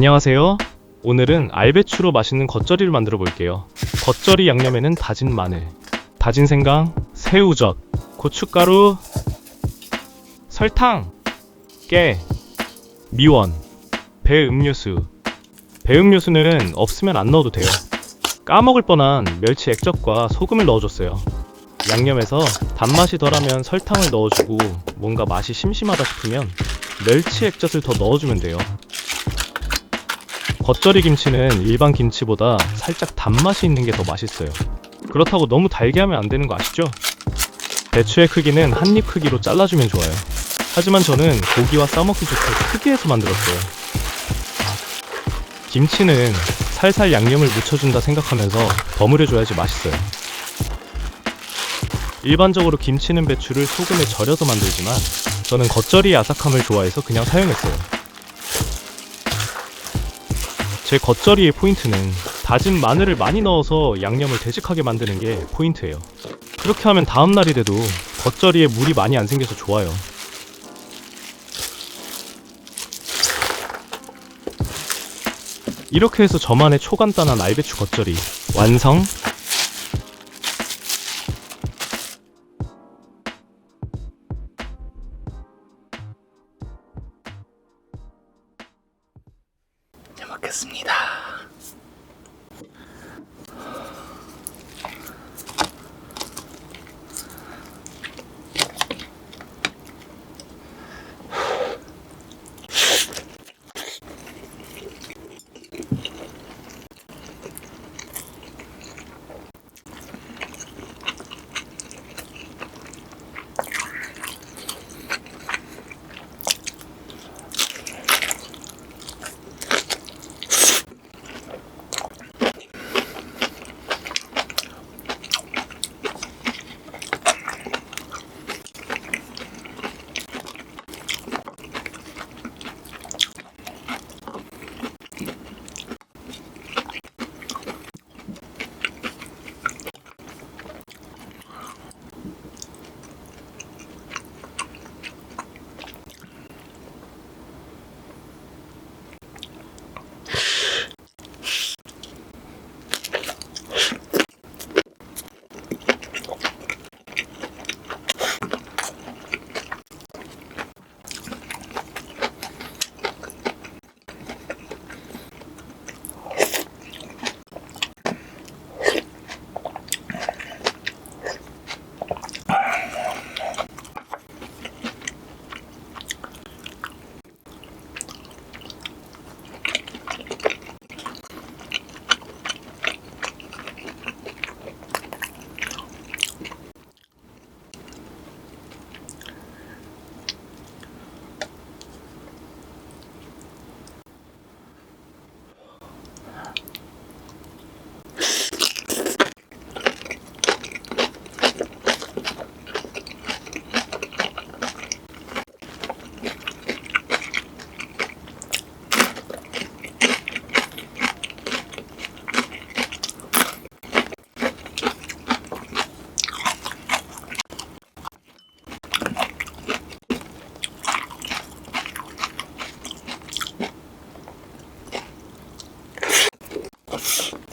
안녕하세요. 오늘은 알배추로 맛있는 겉절이를 만들어 볼게요. 겉절이 양념에는 다진 마늘, 다진 생강, 새우젓, 고춧가루, 설탕, 깨, 미원, 배 음료수. 배 음료수는 없으면 안 넣어도 돼요. 까먹을 뻔한 멸치 액젓과 소금을 넣어줬어요. 양념에서 단맛이 덜하면 설탕을 넣어주고 뭔가 맛이 심심하다 싶으면 멸치 액젓을 더 넣어주면 돼요. 겉절이 김치는 일반 김치보다 살짝 단맛이 있는 게 더 맛있어요. 그렇다고 너무 달게 하면 안 되는 거 아시죠? 배추의 크기는 한 입 크기로 잘라주면 좋아요. 하지만 저는 고기와 싸먹기 좋게 크게 해서 만들었어요. 김치는 살살 양념을 묻혀준다 생각하면서 버무려줘야지 맛있어요. 일반적으로 김치는 배추를 소금에 절여서 만들지만 저는 겉절이의 아삭함을 좋아해서 그냥 사용했어요. 제 겉절이의 포인트는 다진 마늘을 많이 넣어서 양념을 되직하게 만드는 게 포인트예요. 그렇게 하면 다음 날이 돼도 겉절이에 물이 많이 안 생겨서 좋아요. 이렇게 해서 저만의 초간단한 알배추 겉절이 완성. 먹겠습니다. Adios.